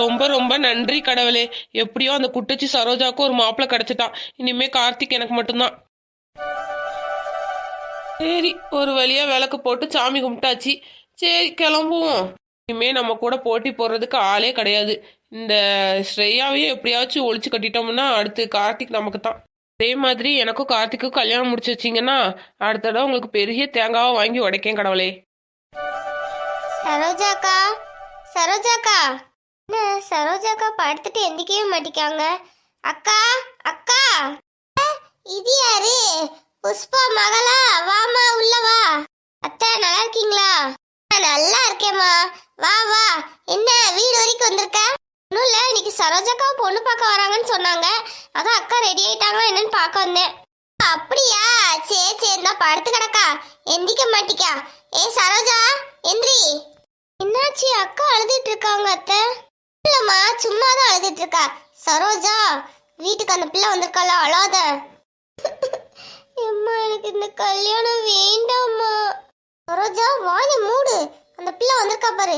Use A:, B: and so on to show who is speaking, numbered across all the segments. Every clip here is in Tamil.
A: ரொம்ப ரொம்ப நன்றி கடவுளே. எப்படியோ அந்த குட்டச்சி சரோஜாவுக்கு ஒரு மாப்பிள்ளை கிடைச்சிட்டான். இனிமே கார்த்திக் எனக்கு மட்டும்தான். சரி ஒரு வழியா விளக்கு போட்டு சாமி கும்பிட்டாச்சு. சரி கிளம்புவோம். இனிமே நம்ம கூட போட்டி போடுறதுக்கு ஆளே கிடையாது. இந்த ஸ்ரேயாவையும் எப்படியாச்சும் ஒழிச்சு கட்டிட்டோம்னா அடுத்து கார்த்திக் நமக்கு தான் அதே மாதிரி எனக்கும் கார்த்திக்கும் கல்யாணம் முடிச்சு வச்சிங்கன்னா அடுத்த தடவை உங்களுக்கு பெரிய தேங்காவை வாங்கி உடைக்கேன் கடவுளே.
B: சரோஜாக்கா? சரோஜாக்கா? என்ன சரோஜாக்கா படுத்துட்டு எந்திக்கவே மாட்டிக்காங்க. அக்கா அக்கா! இது யாரு? புஷ்பா மகளா வாமா உள்ள வா. அத்தை நல்லா இருக்கீங்களா? நல்லா இருக்கேம்மா. வா வா. என்ன வீடு வரைக்கும் வந்திருக்க? ஒன்றும் இல்லை இன்னைக்கு சரோஜாக்கா பொண்ணு பார்க்க வராங்கன்னு சொன்னாங்க. அதான் அக்கா ரெடி ஆயிட்டாங்களா என்னன்னு பார்க்க வந்தேன். அப்படியா? சரி சரி இந்த படுத்து கிடக்கா. எந்திக்க மாட்டிக்கா. ஏ சரோஜா எந்திரி. என்னாச்சு? அக்கா அழுதுட்டு இருக்காங்க அத்தை. இல்லம்மா சும்மா தான் அழுதுட்டு இருக்கா. சரோஜா வீட்டுக்கு அந்த பிள்ளை வந்திருக்கால அழாத. அம்மா எனக்கு இந்த கல்யாணம் வேண்டாம்மா. சரோஜா வாய மூடு. அந்த பிள்ளை வந்திருக்கா பாரு.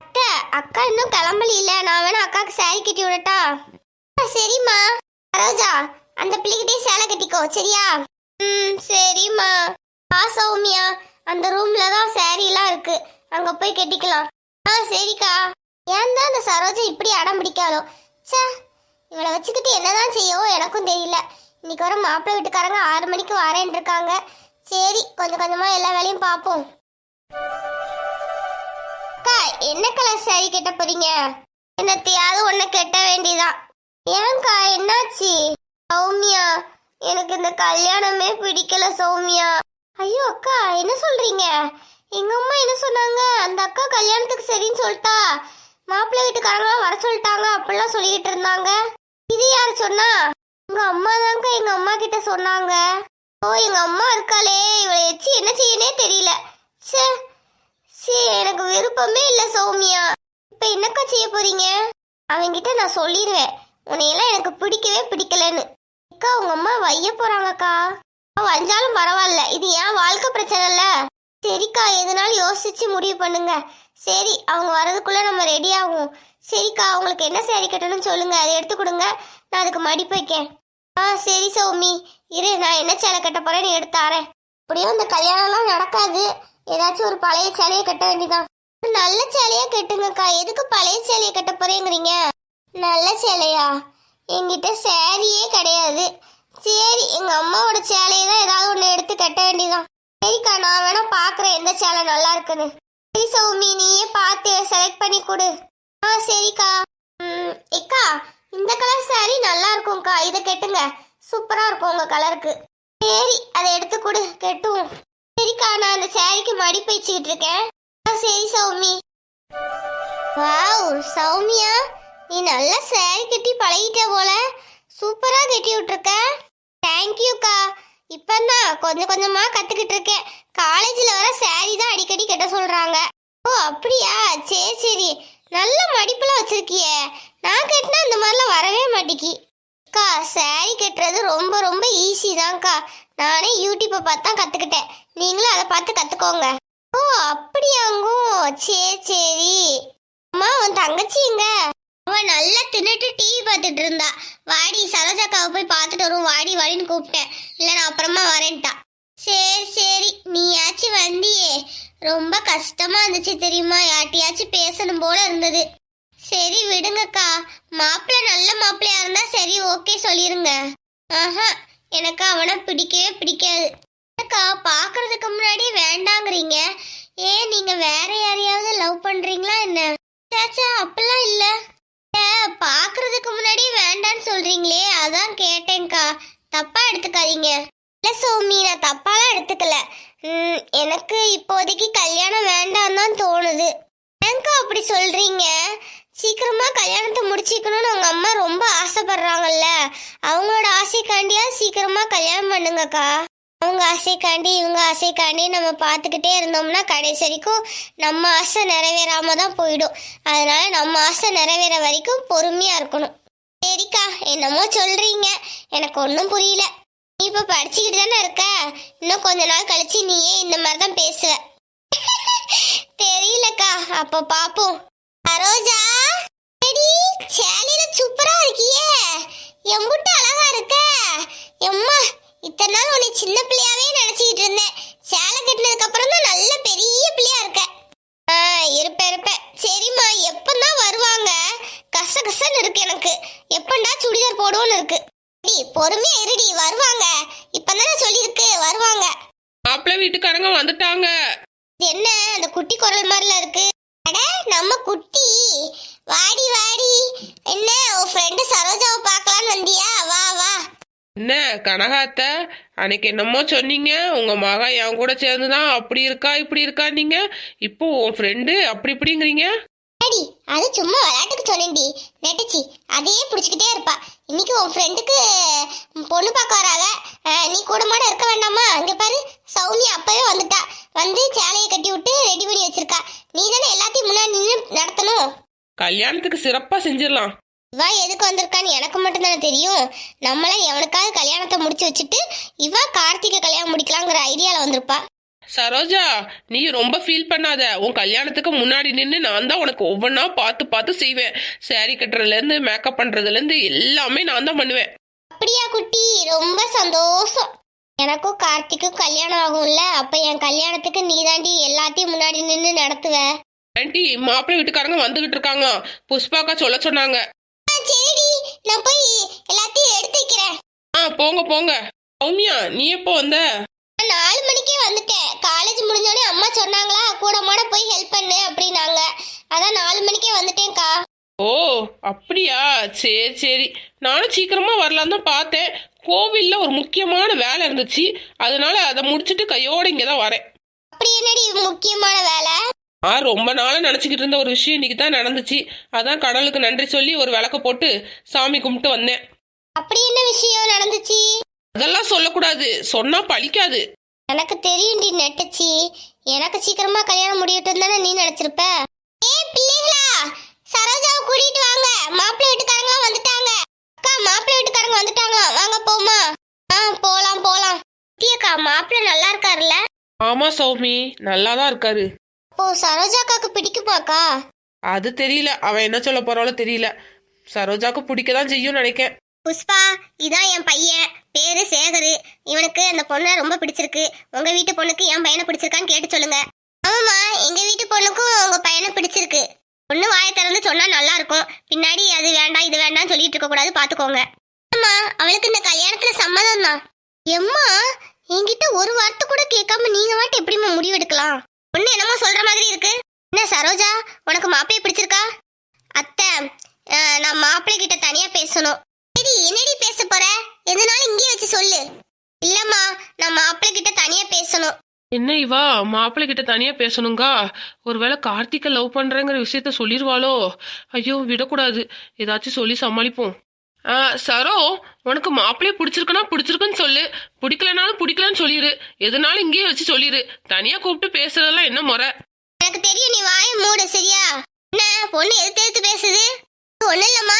B: அக்கா அக்கா இன்னும் கிளம்பல நான் வேணா அக்காக்கு saree கட்டி விடட்டா? ஆ, சரிம்மா. சரோஜா அந்த பிள்ளைகிட்டே சேலை கட்டிக்கோ சரியா? ம் சரிம்மா. ஆ சௌமியா அந்த ரூம்ல தான் சேரீலாம் எல்லாம் இருக்கு. அங்க போய் கட்டிக்கலாம். ஆ சரிக்கா. ஏன் தான் அந்த சரோஜா இப்படி அடம் பிடிக்காளோ ச்சே இவளை வச்சுக்கிட்டு என்னதான் செய்யவோ எனக்கும் தெரியல. இன்னைக்கு வர மாப்பிள்ளை வீட்டுக்காரங்க ஆறு மணிக்கு வரேன் இருக்காங்க சரி கொஞ்சம் கொஞ்சமா எல்லா வேலையும் பார்ப்போம். அக்கா என்ன கலர் சாரி கட்ட போறீங்க? என்னத்தையாவது ஒன்று கட்ட வேண்டியதான் ஏன்க்கா என்னாச்சு? சௌமியா எனக்கு இந்த கல்யாணமே பிடிக்கல சௌமியா. ஐயோ அக்கா என்ன சொல்றீங்க? எங்க அம்மா என்ன சொன்னாங்க? அந்த அக்கா கல்யாணத்துக்கு சரின்னு சொல்லிட்டா. மாப்பிள்ளை வீட்டுக்காரங்களும் வர சொல்லிட்டாங்க அப்படிலாம் சொல்லிக்கிட்டு இருந்தாங்க. இது யார் சொன்னா? எங்க அம்மா தாங்க எங்க அம்மா கிட்ட சொன்னாங்க. ஓ எங்க அம்மா இருக்காளே. இவளை வச்சு என்ன செய்யனே தெரியல. ச்சே சே எனக்கு விருப்பமே இல்ல சௌமியா. இப்ப என்னக்கா செய்ய போறீங்க? அவங்கிட்ட நான் சொல்லிடுவேன் உன்னையெல்லாம் எனக்கு பிடிக்கவே பிடிக்கலன்னு. அக்கா உங்க அம்மா வைய போறாங்கக்கா. வஞ்சாலும் பரவாயில்ல. இது ஏன் வாழ்க்கை பிரச்சனை இல்ல? சரிக்கா எதுனாலும் யோசிச்சு முடிவு பண்ணுங்க. சரி அவங்க வர்றதுக்குள்ளே நம்ம ரெடி ஆகும் சரிக்கா அவங்களுக்கு என்ன சேரீ கட்டணும்னு சொல்லுங்கள் அதை எடுத்து கொடுங்க. நான் அதுக்கு மடிப்பு வைக்கேன். ஆ சரி சௌமி. இரு நான் என்ன சேலை கட்ட போகிறேன்னு எடுத்து தரேன். அப்படியும் இந்த கல்யாணம்லாம் நடக்காது. ஏதாச்சும் ஒரு பழைய சேலையை கட்ட வேண்டியதான் நல்ல சேலையா கட்டுங்கக்கா. எதுக்கு பழைய சேலையை கட்ட போகிறேங்கிறீங்க நல்ல சேலையா என்கிட்ட சேரீயே கிடையாது. சரி எங்கள் அம்மாவோட சேலையை தான் ஏதாவது ஒன்று எடுத்து கட்ட வேண்டியதான் சரிக்கா நான் வேணால் பார்க்குறேன் எந்த சேலை நல்லா இருக்குன்னு. சரி சௌமி நீயே பார்த்து செலக்ட் பண்ணி கொடு. ஆ சரிக்கா. ம், இந்த கலர் சாரி நல்லா இருக்கும்க்கா. இதை கெட்டுங்க. சூப்பராக இருக்கும் உங்கள் கலருக்கு சரி அதை எடுத்து கொடு. கெட்டுவோம். சரிக்கா நான் அந்த சாரிக்கு மடிப்பு வச்சுக்கிட்டு இருக்கேன். ஆ சரி சௌமி. வாவ் சௌமியா நீ நல்ல சாரி கட்டி பழகிட்ட போல. சூப்பராக கட்டி விட்டுருக்க. தேங்க்யூக்கா இப்பந்தான் கொஞ்சம் கொஞ்சமா கத்துக்கிட்டு இருக்கேன். காலேஜ்ல வர சாரி தான் அடிக்கடி கட்ட சொல்றாங்க. ஓ அப்படியா? சரி சரி. நல்ல மடிப்புலாம் வச்சிருக்கியே. நான் கட்டினா இந்த மாதிரிலாம் வரவே மாட்டேக்கி. அக்கா சாரி கட்டுறது ரொம்ப ரொம்ப ஈஸி தான்க்கா. நானே யூடியூப்பை பார்த்து தான் கற்றுக்கிட்டேன் நீங்களும் அதை பார்த்து கற்றுக்கோங்க ஓ அப்படியாங்கோ சரி சரி. அம்மா உன் தங்கச்சிங்க அவன் நல்லா தின்னுட்டு டிவி பார்த்துட்டு இருந்தா. வாடி சரோஜாக்காவை போய் பார்த்துட்டு வரும் வாடி வாடின்னு கூப்பிட்டேன். இல்லை நான் அப்புறமா வரேன்ட்டா. சரி சரி நீயாச்சும் வந்தியே. ரொம்ப கஷ்டமா இருந்துச்சு தெரியுமா? யார்ட்டையாச்சும் பேசணும் போல இருந்தது. சரி விடுங்கக்கா. மாப்பிள்ள நல்ல மாப்பிள்ளையா இருந்தா சரி ஓகே சொல்லிருங்க. ஆஹா எனக்கு அவனை பிடிக்கவே பிடிக்காது. அக்கா பாக்குறதுக்கு முன்னாடி வேண்டாங்கிறீங்க. ஏன் நீங்க வேற யாரையாவது லவ் பண்றீங்களா என்ன? சாச்சா அப்பெல்லாம் இல்ல. பாக்குறதுக்கு முன்னாடி வேண்டான்னு சொல்றீங்களே அதான் கேட்டேன்க்கா. தப்பா எடுத்துக்காதீங்க. இல்ல சோமி நான் தப்பாலாம் எடுத்துக்கல. எனக்கு இப்போதைக்கு கல்யாணம் வேண்டாம் தான் தோணுது. ஏங்கா அப்படி சொல்றீங்க? சீக்கிரமா கல்யாணத்தை முடிச்சிக்கணும்னு உங்க அம்மா ரொம்ப ஆசைப்படுறாங்கல்ல. அவங்களோட ஆசைக்காண்டியா சீக்கிரமா கல்யாணம் பண்ணுங்கக்கா. அவங்க ஆசைக்காண்டி இவங்க ஆசைக்காண்டி நம்ம பார்த்துக்கிட்டே இருந்தோம்னா கடைசி வரைக்கும் நம்ம ஆசை நிறைவேறாம தான் போயிடும். அதனால நம்ம ஆசை நிறைவேற வரைக்கும் பொறுமையா இருக்கணும். சரிக்கா என்னமோ சொல்றீங்க. எனக்கு ஒன்றும் புரியல. நீ இப்போ படிச்சுக்கிட்டு தானே இருக்க? இன்னும் கொஞ்ச நாள் கழிச்சு நீயே இந்த மாதிரி தான் பேசுவ. தெரியலக்கா அப்போ பாப்போம். சரோஜா? சேலையில சூப்பரா இருக்கியே. எம்புட்டு அழகா இருக்க. எம்மா இத்தனை நாள் உன்னை சின்ன பிள்ளையாவே நினைச்சிட்டு இருந்தேன். சேலை கட்டினதுக்கு அப்புறம் தான் நல்ல பெரிய பிள்ளையா இருக்க. ஆ இருப்பேன் இருப்பேன். சரிம்மா எப்பந்தான் வருவாங்க கச கசன்னு இருக்கு எனக்கு எப்பண்டா போடுவோன்னு இருக்கு. டி பொறுமையா இருடி வருவாங்க. இப்பதானே சொல்லியிருக்கு வருவாங்க.
A: மாப்பிள்ளை வீட்டுக்காரங்க வந்துட்டாங்க.
B: இது என்ன அந்த குட்டி குரல் மாதிரில இருக்கு? அட நம்ம குட்டி. வாடி வாடி. என்ன உன் ஃப்ரெண்டு சரோஜாவை பார்க்கலான்னு வந்தியா? வா வா.
A: என்ன கனகாத்த அன்னைக்கு என்னமோ சொன்னீங்க. உங்க மகன் என் கூட சேர்ந்துதான் அப்படி இருக்கா இப்படி இருக்கா நீங்க. இப்போ உன் ஃப்ரெண்டு அப்படி இப்படிங்கிறீங்க.
B: அடி அது சும்மா விளையாட்டுக்கு சொன்னேன்டி. நெட்டச்சி அதையே பிடிச்சிக்கிட்டே இருப்பா. இன்னைக்கு உன் ஃப்ரெண்டுக்கு பொண்ணு பார்க்க வராங்க அஹ், நீ கூட மாட இருக்க வேண்டாமா? இங்க பாரு சௌமியா அப்பவே வந்துட்டா. வந்து சேலையை கட்டி விட்டு ரெடி பண்ணி வச்சிருக்கா. நீ தானே எல்லாத்தையும் முன்னாடி நின்று நடத்தணும்.
A: கல்யாணத்துக்கு சிறப்பா செஞ்சிடலாம்.
B: இவா எதுக்கு வந்திருக்கான்னு எனக்கு மட்டும் தானே தெரியும். நம்மளாம் எவனுக்காவது கல்யாணத்தை முடிச்சு வச்சுட்டு இவா கார்த்திகை கல்யாணம் முடிக்கலாங்கிற ஐடியால வந்திருப்பா.
A: சரோஜா நீ ரொம்ப ஃபீல் பண்ணாத. உன் கல்யாணத்துக்கு முன்னாடி நின்று நான் தான் உனக்கு ஒவ்வொன்றா பார்த்து பார்த்து செய்வேன். saree கட்டுறதுலேருந்து மேக்கப் பண்ணுறதுலேருந்து எல்லாமே நான் தான் பண்ணுவேன்.
B: அப்படியா குட்டி? ரொம்ப சந்தோஷம். எனக்கும் கார்த்திக்கும் கல்யாணம் ஆகும்ல. அப்ப என் கல்யாணத்துக்கு நீ தாண்டி எல்லாத்தையும் முன்னாடி நின்று நடத்துவ.
A: ஆண்டி மாப்பிள்ளை வீட்டுக்காரங்க வந்துகிட்டு இருக்காங்க. புஷ்பாக்கா சொல்ல சொன்னாங்க.
B: சரிடி. நான் போய் எல்லாத்தையும் எடுத்து வைக்கிறேன்.
A: ஆ போங்க போங்க. சௌமியா நீ எப்போ வந்த?
B: நாலு மணிக்கே வந்துட்டேன். காலேஜ் முடிஞ்சோடனே அம்மா சொன்னாங்களா கூட மாட போய் ஹெல்ப் பண்ணு அப்படின்னாங்க. அதான் நாலு மணிக்கே வந்துட்டேன்க்கா.
A: ஓ அப்படியா? சரி சரி. நானும் சீக்கிரமா வரலாம் தான் பார்த்தேன். கோவில்ல ஒரு முக்கியமான வேலை இருந்துச்சு. அதனால அதை முடிச்சிட்டு கையோட இங்கே தான் வரேன்.
B: அப்படி என்னடி முக்கியமான வேலை?
A: ஆ ரொம்ப நாளாக நினச்சிக்கிட்டு இருந்த ஒரு விஷயம் இன்னைக்கு தான் நடந்துச்சு. அதான் கடவுளுக்கு நன்றி சொல்லி ஒரு விளக்க போட்டு சாமி கும்பிட்டு வந்தேன்.
B: அப்படி என்ன விஷயம் நடந்துச்சு?
A: அதெல்லாம் சொல்லக்கூடாது. சொன்னா பழிக்காது.
B: எனக்கு தெரியும்டி நெட்டச்சி. எனக்கு சீக்கிரமா கல்யாணம் முடியட்டும் தானே நீ நினைச்சிருப்ப? ஏய் பிள்ளைங்களா சரோஜாவை கூட்டிட்டு வாங்க. மாப்பிள்ளை வீட்டுக்காரங்க வந்துட்டாங்க. அக்கா மாப்பிள்ளை வீட்டுக்காரங்க வந்துட்டாங்க. வாங்க போமா ஆ போலாம் போலாம். அக்கா மாப்பிள்ளை நல்லா இருக்காருல்ல?
A: ஆமா சௌமி. நல்லா தான் இருக்காரு.
B: ஓ சரோஜா அக்காக்கு பிடிக்குமாக்கா
A: அது தெரியல. அவன் என்ன சொல்ல போறாளோ தெரியல. சரோஜாக்கு பிடிக்க தான் செய்யும் நினைக்கேன்.
B: புஷ்பா இதான் என் பையன். பேரு சேகரு. இவனுக்கு அந்த பொண்ணை ரொம்ப பிடிச்சிருக்கு. உங்க வீட்டு பொண்ணுக்கு என் பையனை பிடிச்சிருக்கான்னு கேட்டு சொல்லுங்க. ஆமாம்மா எங்க வீட்டு பொண்ணுக்கும் உங்க பையனை பிடிச்சிருக்கு. பொண்ணு வாயை திறந்து சொன்னா நல்லா இருக்கும். பின்னாடி அது வேண்டாம் இது வேண்டாம்னு சொல்லிட்டு இருக்க கூடாது பாத்துக்கோங்க. அம்மா அவளுக்கு இந்த கல்யாணத்துல சம்மதம் தான் எம்மா என்கிட்ட ஒரு வார்த்தை கூட கேட்காம நீங்க வாட்டு எப்படிம்மா முடிவெடுக்கலாம்? பொண்ணு என்னமோ சொல்ற மாதிரி இருக்கு. என்ன சரோஜா உனக்கு மாப்பிள்ளைய பிடிச்சிருக்கா? அத்தை நான் மாப்பிள்ளை கிட்ட தனியா பேசணும். சரி என்னடி பேச போற? எதனாலும் இங்கே வச்சு சொல்லு. இல்லம்மா நான் மாப்பிள்ளை கிட்ட தனியா பேசணும்.
A: என்ன இவா மாப்பிள்ளை கிட்ட தனியா பேசணுங்கா? ஒருவேளை கார்த்திகை லவ் பண்றேங்கிற விஷயத்த சொல்லிடுவாளோ ஐயோ விடக்கூடாது. ஏதாச்சும் சொல்லி சமாளிப்போம். ஆ சரோ உனக்கு மாப்பிள்ளைய பிடிச்சிருக்குன்னா பிடிச்சிருக்குன்னு சொல்லு. பிடிக்கலனாலும் பிடிக்கலன்னு சொல்லிடு எதுனாலும் இங்கேயே வச்சு சொல்லிடு தனியா கூப்பிட்டு பேசுறதெல்லாம் என்ன முறை?
B: எனக்கு தெரியும் நீ வாய மூடு சரியா? என்ன பொண்ணு எதிர்த்து எதிர்த்து பேசுது? ஒன்றும் இல்லைம்மா.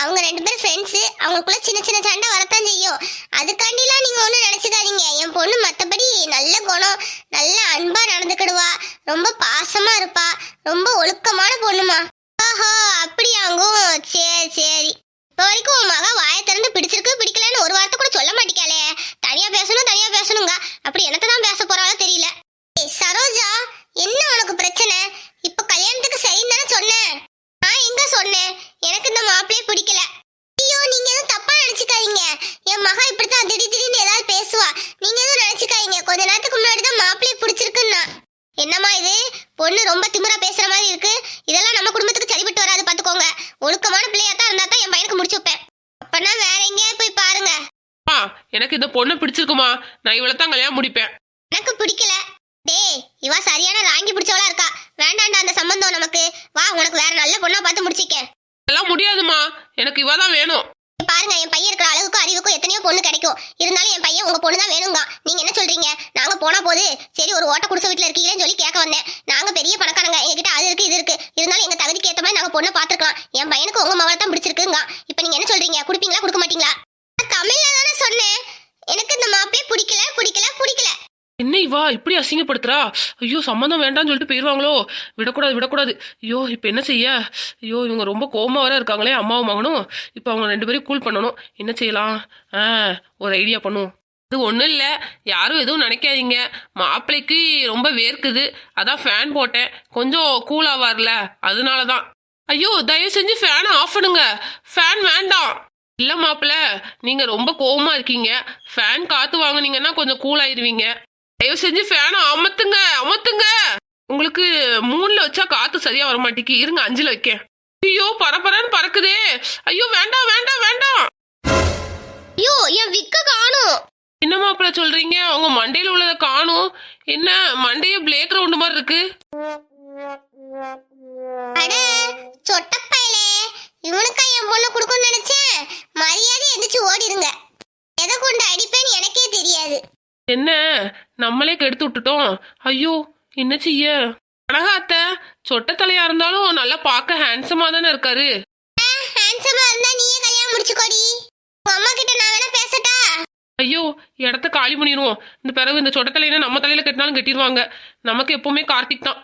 B: அவங்க ரெண்டு பேரும் ஃப்ரெண்ட்ஸு அவங்களுக்குள்ள சின்ன சின்ன சண்டை வரத்தான் செய்யும். அதுக்காண்டிலாம் நீங்கள் ஒன்றும் நினச்சிக்காதீங்க. என் பொண்ணு மற்றபடி நல்ல குணம் நல்ல அன்பாக நடந்துக்கிடுவா. ரொம்ப பாசமாக இருப்பா. ரொம்ப ஒழுக்கமான பொண்ணுமா. ஆஹா அப்படியாங்கும். சரி சரி இப்போ வரைக்கும் உன் மகன் வாயை திறந்து பிடிச்சிருக்கு பிடிக்கலன்னு ஒரு வார்த்தை கூட சொல்ல மாட்டேங்காளே தனியா பேசணும் தனியா பேசணுங்க அப்படி என்னத்தை தான் பேச போறாளோ தெரியல ஏய், சரோஜா என்ன உனக்கு பிரச்சனை இப்ப கல்யாணத்துக்கு சரின்னு தானே சொன்னேன் நான் எங்க சொன்னேன் எனக்கு இந்த மாப்பிள்ளைய பிடிக்கல ஐயோ நீங்க எதுவும் தப்பா நினைச்சுக்காதீங்க என் மகா இப்படித்தான் திடீர் திடீர்னு ஏதாவது பேசுவா நீங்க எதுவும் நினைச்சுக்காதீங்க கொஞ்ச நேரத்துக்கு முன்னாடி தான் மாப்பிள்ளைய பிடிச்சிருக்குன்னா என்னம்மா இது பொண்ணு ரொம்ப திமிரா பேசுற மாதிரி இருக்கு. இதெல்லாம் நம்ம குடும்பத்துக்கு சரிப்பட்டு வராது பாத்துக்கோங்க. ஒழுக்கமான பிள்ளையா தான் இருந்தா தான் என் பையனுக்கு முடிச்சு வைப்பேன். அப்பனா வேற எங்கேயாவது போய் பாருங்க.
A: ஆ எனக்கு இந்த பொண்ணை பிடிச்சிருக்குமா? நான் இவளை தான் கல்யாணம் முடிப்பேன்.
B: எனக்கு பிடிக்கல. டேய் இவ சரியான ராங்கி பிடிச்சவளா இருக்கா. வேண்டாண்டா அந்த சம்பந்தம் நமக்கு. வா உனக்கு வேற நல்ல பொண்ணா பார்த்து முடிச்சிக்க.
A: எல்லாம் முடியாதுமா. எனக்கு இவ தான் வேணும்.
B: பாருங்க என் பையன் இருக்கிற அளவுக்கும் அறிவுக்கும் எத்தனையோ பொண்ணு கிடைக்கும். இருந்தாலும் என் பையன் உங்க பொண்ணு தான் வேணுங்க. நீங்க என்ன சொல்றீங்க? நாங்க போனா போது சரி ஒரு ஓட்ட குடிசை வீட்டுல இருக்கீங்களேன்னு சொல்லி கேட்க வந்தேன். நாங்க பெரிய பணக்காரங்க எங்ககிட்ட அது இருக்கு இது இருக்கு. இருந்தாலும் எங்க தகுதிக்கு ஏத்த மாதிரி நாங்க பொண்ணை பாத்துக்கலாம் என் பையனுக்கு உங்க மகளை தான் பிடிச்சிருக்குங்க. இப்ப நீங்க என்ன சொல்றீங்க? கொடுப்பீங்களா? கொடுக்க மாட்டீங்களா? தமிழ்ல தானே சொன்னேன் எனக்கு இந்த மாப்பிள்ளைய பிடிக்கல பிடிக்கல பிடிக்கல
A: என்ன இவா இப்படி அசிங்கப்படுத்துறா? ஐயோ சம்மந்தம் வேண்டாம்னு சொல்லிட்டு போயிருவாங்களோ? விடக்கூடாது விடக்கூடாது. ஐயோ இப்போ என்ன செய்ய? ஐயோ இவங்க ரொம்ப கோமா வர இருக்காங்களே அம்மாவும் மகனும். இப்போ அவங்க ரெண்டு பேரும் கூல் பண்ணணும். என்ன செய்யலாம்? ஆ ஒரு ஐடியா பண்ணுவோம். அது ஒன்றும் இல்லை. யாரும் எதுவும் நினைக்காதீங்க. மாப்பிள்ளைக்கு ரொம்ப வேர்க்குது. அதான் ஃபேன் போட்டேன். கொஞ்சம் கூலாக வரல. அதனால தான் ஐயோ தயவு செஞ்சு ஃபேனை ஆஃப் பண்ணுங்க. ஃபேன் வேண்டாம். இல்லை மாப்பிள்ள நீங்கள் ரொம்ப கோவமாக இருக்கீங்க. ஃபேன் காற்று வாங்குனீங்கன்னா கொஞ்சம் கூல் ஆயிருவீங்க. தயவு செஞ்சு ஃபேனை அமத்துங்க அமத்துங்க. உங்களுக்கு மூணுல வச்சா காத்து சரியா வர மாட்டேங்கி இருங்க அஞ்சுல வைக்க ஐயோ பரபரன்னு பறக்குதே. ஐயோ வேண்டாம் வேண்டாம் வேண்டாம்.
B: ஐயோ என் விக்க காணும்.
A: என்ன மாப்பிள்ள சொல்றீங்க? உங்க மண்டையில உள்ளதை காணும். என்ன மண்டைய பிளே கிரவுண்ட் மாதிரி இருக்கு?
B: அட சொட்டப்பையலே. இவனுக்கா என் பொண்ணு கொடுக்கணும்னு நினைச்சேன். மரியாதை எந்திரிச்சு ஓடிடுங்க எதை கொண்டு அடிப்பேன்னு எனக்கே தெரியாது.
A: என்ன? நம்மளே கெடுத்து விட்டுட்டோம். ஐயோ என்ன செய்ய? அழகாத்த சொட்ட தலையா இருந்தாலும் நல்லா பார்க்க ஹேண்ட்ஸமா தானே இருக்காரு.
B: ஹேண்ட்ஸமா இருந்தா நீயே கல்யாணம் முடிச்சுக்கோடி. அம்மா கிட்ட நான் வேணா பேசட்டா?
A: ஐயோ இடத்த காலி பண்ணிடுவோம் இந்த பிறகு இந்த சொட்ட தலையில நம்ம தலையில கட்டினாலும் கட்டிடுவாங்க நமக்கு எப்பவுமே கார்த்திக் தான்.